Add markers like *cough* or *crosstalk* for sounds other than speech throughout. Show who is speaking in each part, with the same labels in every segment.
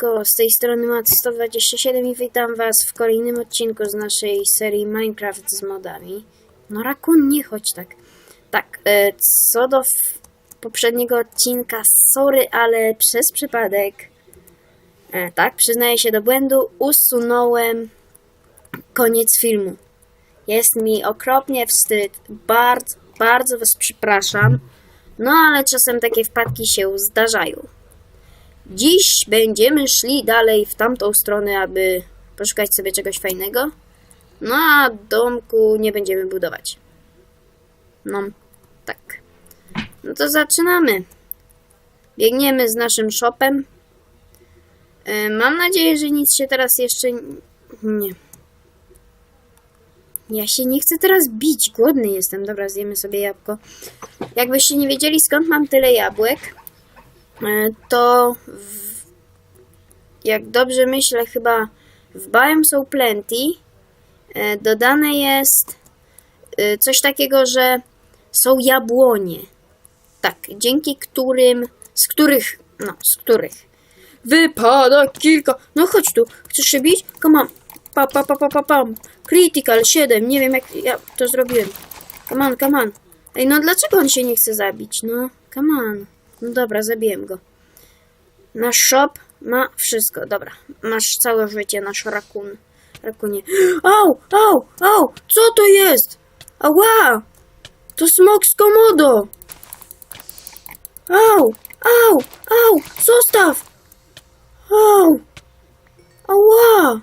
Speaker 1: Siemanko, z tej strony Mat127 i witam was w kolejnym odcinku z naszej serii Minecraft z modami. No Rakun, nie chodź tak. Tak, e, co do poprzedniego odcinka, sorry, ale przez przypadek, e, tak, przyznaję się do błędu, usunąłem koniec filmu. Jest mi okropnie wstyd, bardzo, bardzo was przepraszam, no ale czasem takie wpadki się zdarzają. Dziś będziemy szli dalej w tamtą stronę, aby poszukać sobie czegoś fajnego. No a domku nie będziemy budować. No, tak. No to zaczynamy. Biegniemy z naszym shopem. E, Mam nadzieję, że nic się teraz jeszcze nie. Ja się nie chcę teraz bić, głodny jestem. Dobra, zjemy sobie jabłko. Jakbyście nie wiedzieli skąd mam tyle jabłek, to w, jak dobrze myślę, chyba w Biome So Plenty e, dodane jest e, coś takiego, że są jabłonie. Tak, dzięki którym, z których, no, z których wypada kilka. No chodź tu, chcesz się bić? Come on. Pa, pa, pa, pa, pa, pam. Critical 7, nie wiem jak ja to zrobiłem. Come on, come on. Ej, no dlaczego on się nie chce zabić? No, come on. No dobra, zabiłem go. Nasz shop ma wszystko. Dobra, masz całe życie, nasz rakun. Rakunie. *gasps* Au, au, au! Co to jest? Ała! To smok z komodo! Au, au, au! Zostaw! Au! Ała!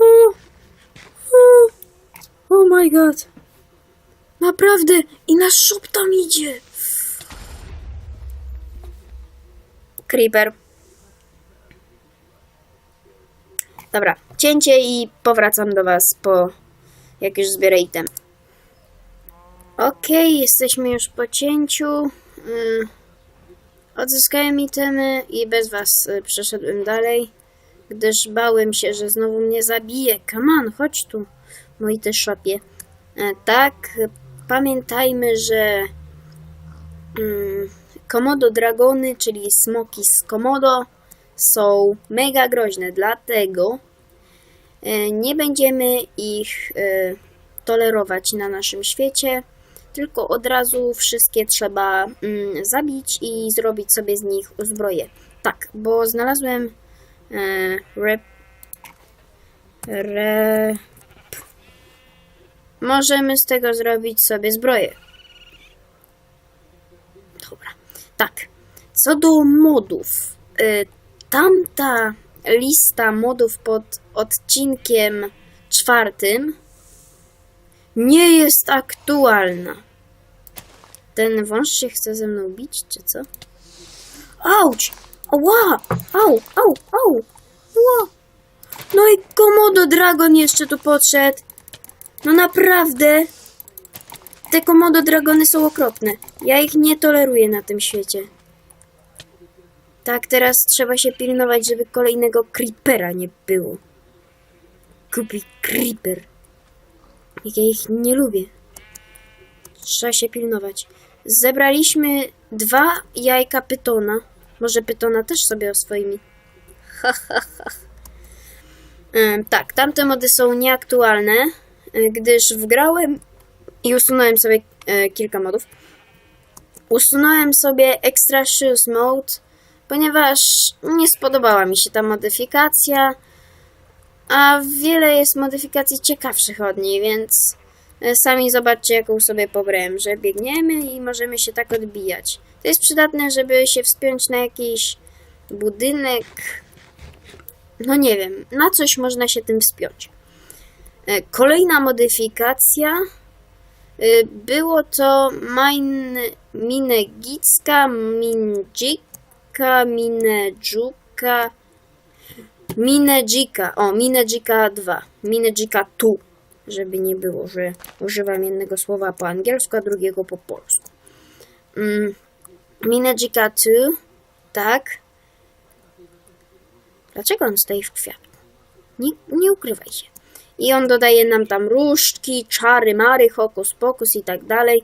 Speaker 1: O, o, oh my god! Naprawdę! I nasz shop tam idzie! Creeper. Dobra, cięcie i powracam do was po... jak już zbiorę item. Okej, jesteśmy już po cięciu. Yy, odzyskałem itemy i bez was y, przeszedłem dalej, gdyż bałem się, że znowu mnie zabije. On, chodź tu, moi też szopie. E, tak, pamiętajmy, że mm, Komodo dragony, czyli smoki z Komodo, są mega groźne, dlatego e, nie będziemy ich e, tolerować na naszym świecie, tylko od razu wszystkie trzeba mm, zabić i zrobić sobie z nich zbroję. Tak, bo znalazłem rep, re, możemy z tego zrobić sobie zbroję. Dobra. Tak. Co do modów. Y, tamta lista modów pod odcinkiem czwartym nie jest aktualna. Ten wąż się chce ze mną bić, czy co? Auć! Ała! Au, au, au! Ła! No i Komodo Dragon jeszcze tu podszedł. No naprawdę. Te Komodo Dragony są okropne. Ja ich nie toleruję na tym świecie. Tak, teraz trzeba się pilnować, żeby kolejnego Creepera nie było. Kupi Creeper. Ja ich nie lubię. Trzeba się pilnować. Zebraliśmy dwa jajka pytona. Może pytona też sobie oswoimi. Ha, ha, ha. Em, tak, tamte mody są nieaktualne, gdyż wgrałem i usunąłem sobie e, kilka modów. Usunąłem sobie Extra Shoes Mode, ponieważ nie spodobała mi się ta modyfikacja, a wiele jest modyfikacji ciekawszych od niej, więc e, sami zobaczcie, jaką sobie pobrałem, że biegniemy i możemy się tak odbijać. To jest przydatne, żeby się wspiąć na jakiś budynek. No nie wiem, na coś można się tym wspiąć. E, Kolejna modyfikacja y, było to Mine, Minegicka, Mindzika, Minedżuka, Minedzika, o, Minedzika 2, Minedzika 2, żeby nie było, że używam jednego słowa po angielsku, a drugiego po polsku. Mm, Minedzika 2, tak. Dlaczego on stoi w kwiatku? Nie, nie ukrywaj się. I on dodaje nam tam różdżki, czary, mary, hokus pokus i tak dalej.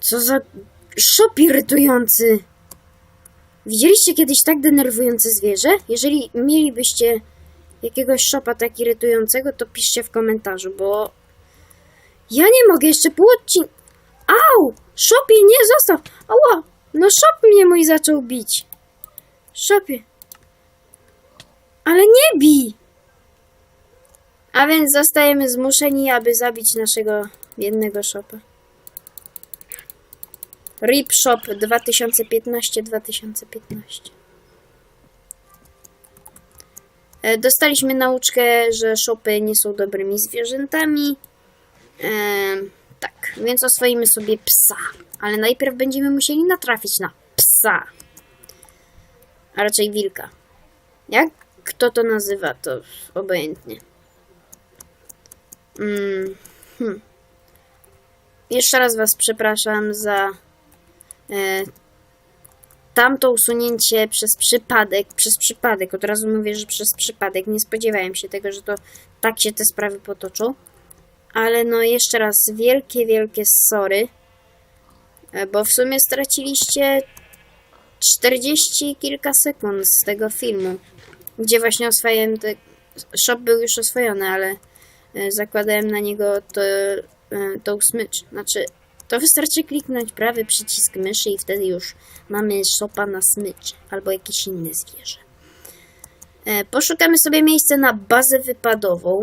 Speaker 1: Co za szop irytujący. Widzieliście kiedyś tak denerwujące zwierzę? Jeżeli mielibyście jakiegoś szopa tak irytującego, to piszcie w komentarzu, bo ja nie mogę jeszcze pół. Au! Szopie, nie zostaw! Ała! No szop mnie mój zaczął bić. Szopie. Ale nie bij! A więc zostajemy zmuszeni, aby zabić naszego jednego szopa. RIP Shop 2015-2015. E, Dostaliśmy nauczkę, że szopy nie są dobrymi zwierzętami. Em, tak, więc oswoimy sobie psa. Ale najpierw będziemy musieli natrafić na psa. A raczej wilka. Jak kto to nazywa, to obojętnie. Mm, hmm. Jeszcze raz Was przepraszam za e, tamto usunięcie przez przypadek. Przez przypadek, od razu mówię, że przez przypadek. Nie spodziewałem się tego, że to tak się te sprawy potoczą. Ale no jeszcze raz wielkie, wielkie sorry. E, Bo w sumie straciliście 40 kilka sekund z tego filmu. Gdzie właśnie oswajałem te... Shop był już oswojony, ale zakładałem na niego to, e, tą smycz. Znaczy, to wystarczy kliknąć prawy przycisk myszy i wtedy już mamy szopa na smycz albo jakieś inne zwierzę. E, Poszukamy sobie miejsca na bazę wypadową.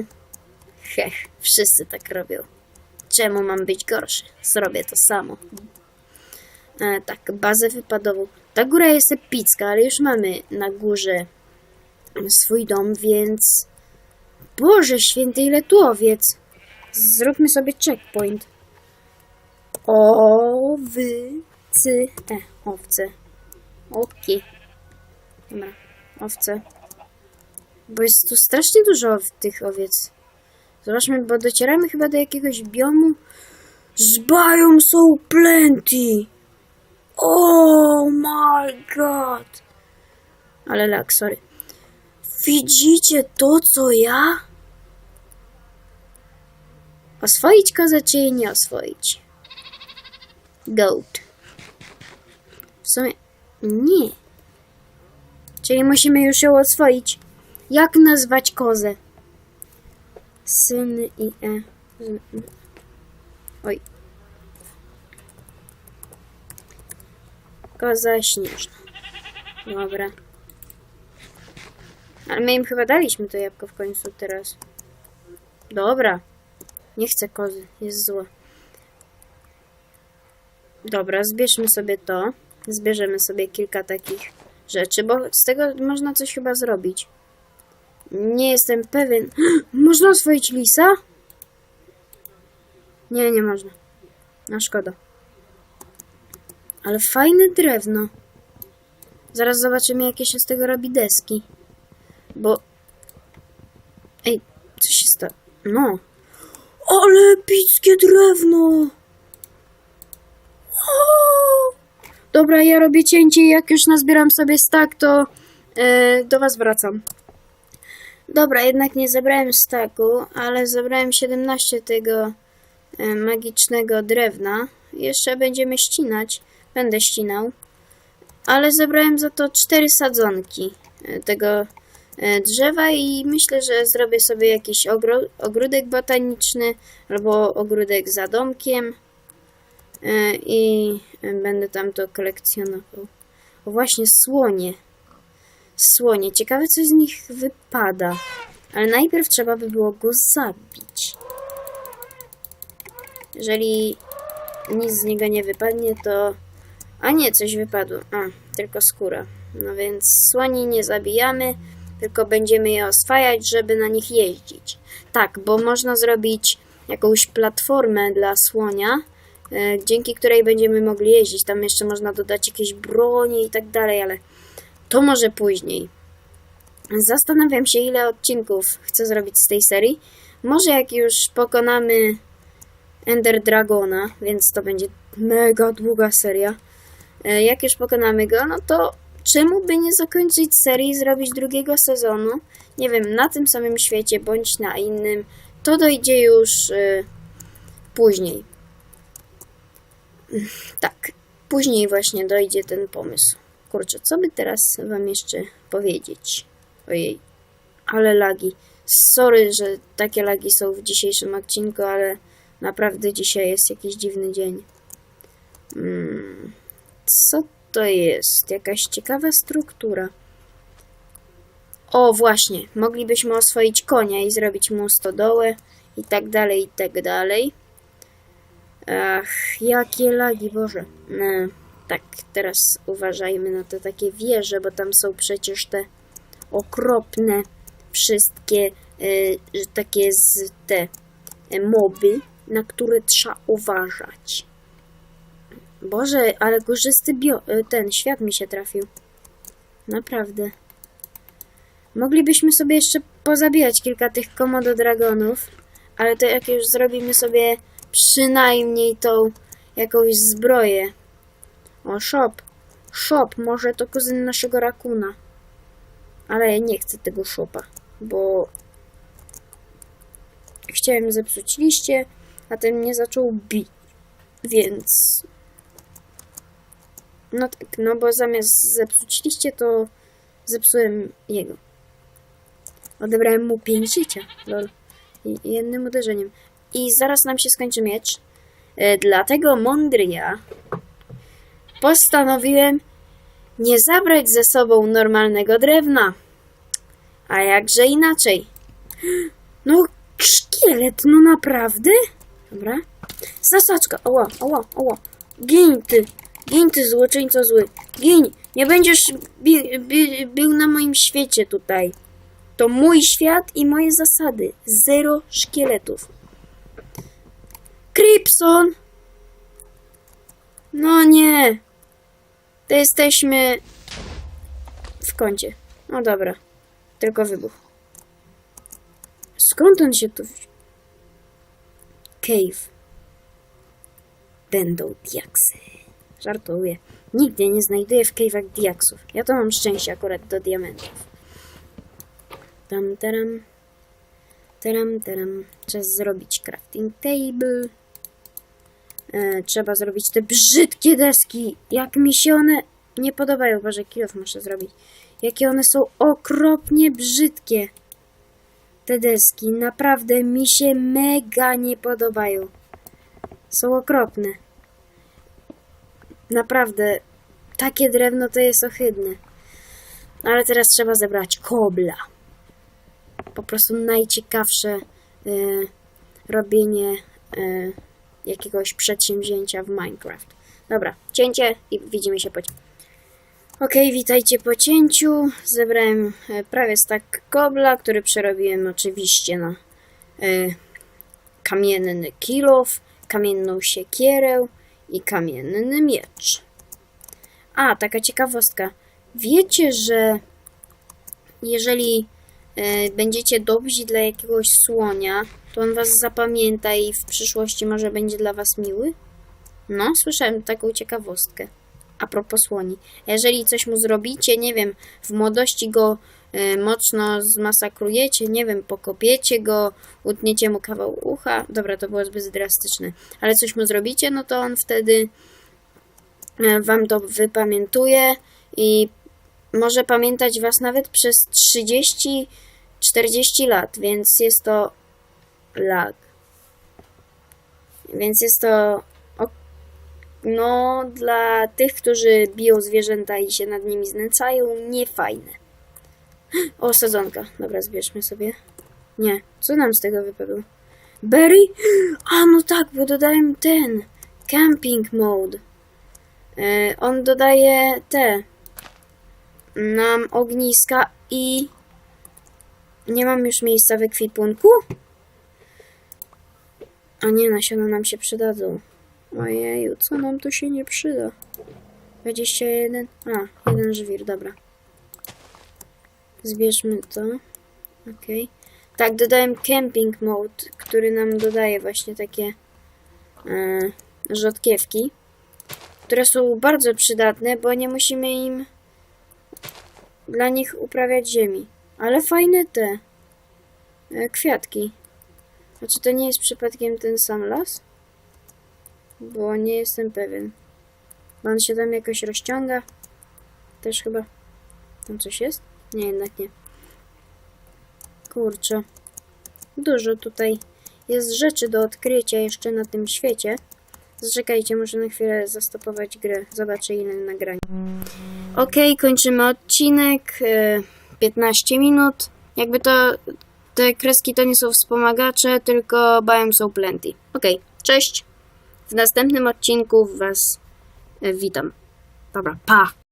Speaker 1: Hech, wszyscy tak robią. Czemu mam być gorszy? Zrobię to samo. E, tak, bazę wypadową. Ta góra jest epicka, ale już mamy na górze swój dom, więc... Boże święty, ile tu owiec! Zróbmy sobie checkpoint. Owycy. E, owce. Okej. Dobra, owce. Bo jest tu strasznie dużo tych owiec. Zobaczmy, bo docieramy chyba do jakiegoś biomu. Z biome so plenty. Oh my god. Ale lag, sorry. Widzicie to, co ja? Oswoić kozę, czy jej nie oswoić? Goat. W sumie nie. Czyli musimy już ją oswoić. Jak nazwać kozę? Syn i e. Oj. Koza śnieżna. Dobra. Ale my im chyba daliśmy to jabłko w końcu teraz. Dobra. Nie chcę kozy, jest zła. Dobra, zbierzmy sobie to. Zbierzemy sobie kilka takich rzeczy, bo z tego można coś chyba zrobić. Nie jestem pewien. *gasps* Można oswoić lisa? Nie, nie można. No szkoda. Ale fajne drewno. Zaraz zobaczymy, jakie się z tego robi deski. Bo... Ej, co się stało? No. Ale epickie drewno! Dobra, ja robię cięcie jak już nazbieram sobie stack, to e, do was wracam. Dobra, jednak nie zebrałem staku, ale zebrałem 17 tego e, magicznego drewna. Jeszcze będziemy ścinać. Będę ścinał. Ale zebrałem za to 4 sadzonki e, tego drzewa i myślę, że zrobię sobie jakiś ogródek botaniczny albo ogródek za domkiem e, i e, będę tam to kolekcjonował. O właśnie, słonie. Słonie. Ciekawe, co z nich wypada. Ale najpierw trzeba by było go zabić. Jeżeli nic z niego nie wypadnie, to... A nie, coś wypadło. A, tylko skóra. No więc słoni nie zabijamy, tylko będziemy je oswajać, żeby na nich jeździć. Tak, bo można zrobić jakąś platformę dla słonia, e, dzięki której będziemy mogli jeździć. Tam jeszcze można dodać jakieś bronie i tak dalej, ale to może później. Zastanawiam się, ile odcinków chcę zrobić z tej serii. Może jak już pokonamy Ender Dragona, więc to będzie mega długa seria. E, Jak już pokonamy go, no to czemu by nie zakończyć serii i zrobić drugiego sezonu? Nie wiem, na tym samym świecie bądź na innym. To dojdzie już e, później. *laughs* Tak, później właśnie dojdzie ten pomysł. Kurczę, co by teraz wam jeszcze powiedzieć? Ojej, ale lagi. Sorry, że takie lagi są w dzisiejszym odcinku, ale naprawdę dzisiaj jest jakiś dziwny dzień. Mm, co to jest? Jakaś ciekawa struktura. O, właśnie, moglibyśmy oswoić konia i zrobić mu stodołę i tak dalej, i tak dalej. Ach, jakie lagi, Boże. No, tak, teraz uważajmy na te takie wieże, bo tam są przecież te okropne wszystkie y, takie z te y, moby, na które trzeba uważać. Boże, ale górzysty bio, y, ten świat mi się trafił. Naprawdę. Moglibyśmy sobie jeszcze pozabijać kilka tych komodo dragonów, ale to jak już zrobimy sobie przynajmniej tą jakąś zbroję. O, shop. Shop, może to kuzyn naszego rakuna. Ale ja nie chcę tego shopa, bo chciałem zepsuć liście, a ten mnie zaczął bić. Więc no tak, no bo zamiast zepsuć liście, to zepsułem jego. Odebrałem mu 5 życia. Lol. Jednym uderzeniem. I zaraz nam się skończy miecz. E, dlatego mądry ja postanowiłem nie zabrać ze sobą normalnego drewna. A jakże inaczej? No, szkielet, no naprawdę? Dobra. Zasaczka, oła, oła, oła. Gin ty, gin ty złoczyńco zły. Gin, nie będziesz bi, bi, był na moim świecie tutaj. To mój świat i moje zasady. Zero szkieletów. Krypson! No nie. To jesteśmy w kącie. No dobra. Tylko wybuch. Skąd on się tu... Cave. Będą diaksy. Żartuję. Nigdy nie znajduję w cave'ach diaksów. Ja to mam szczęście akurat do diamentów. Tam, taram. Taram, taram. Trzeba zrobić crafting table. E, trzeba zrobić te brzydkie deski. Jak mi się one nie podobają. Boże, kilof muszę zrobić. Jakie one są okropnie brzydkie. Te deski. Naprawdę mi się mega nie podobają. Są okropne. Naprawdę. Takie drewno to jest ohydne. Ale teraz trzeba zebrać kobla. Po prostu najciekawsze y, robienie y, jakiegoś przedsięwzięcia w Minecraft. Dobra, cięcie i widzimy się po. Okej, witajcie po cięciu. Zebrałem e, prawie stak kobla, który przerobiłem oczywiście na e, kamienny kilof, kamienną siekierę i kamienny miecz. A, taka ciekawostka. Wiecie, że jeżeli e, będziecie dobrzy dla jakiegoś słonia, to on was zapamięta i w przyszłości może będzie dla was miły? No, słyszałem taką ciekawostkę. A propos słoni. Jeżeli coś mu zrobicie, nie wiem, w młodości go mocno zmasakrujecie, nie wiem, pokopiecie go, utniecie mu kawał ucha. Dobra, to było zbyt drastyczne. Ale coś mu zrobicie, no to on wtedy e, wam to wypamiętuje i może pamiętać was nawet przez 30-40 lat, więc jest to lag. Więc jest to no dla tych, którzy biją zwierzęta i się nad nimi znęcają, niefajne. O, sadzonka. Dobra, zbierzmy sobie. Nie, co nam z tego wypadło? Berry? A, no tak, bo dodałem ten. Camping mode. E, on dodaje te nam ogniska i nie mam już miejsca w ekwipunku? A nie, nasiona nam się przydadzą. Ojeju, co nam to się nie przyda? 21. A, jeden żwir, dobra. Zbierzmy to. Okej. Tak, dodałem camping mode, który nam dodaje właśnie takie e, rzodkiewki, które są bardzo przydatne, bo nie musimy im dla nich uprawiać ziemi. Ale fajne te e, kwiatki. A czy to nie jest przypadkiem ten sam las? Bo nie jestem pewien. Bo On się tam jakoś rozciąga. Też chyba. Tam coś jest? Nie, jednak nie. Kurczę. Dużo tutaj jest rzeczy do odkrycia jeszcze na tym świecie. Zaczekajcie, muszę na chwilę zastopować grę. Zobaczę ile nagrań. Okej, kończymy odcinek. e, 15 minut. Jakby to te kreski to nie są wspomagacze, tylko biome są plenty. Okej, cześć. W następnym odcinku was e, witam. Dobra, pa!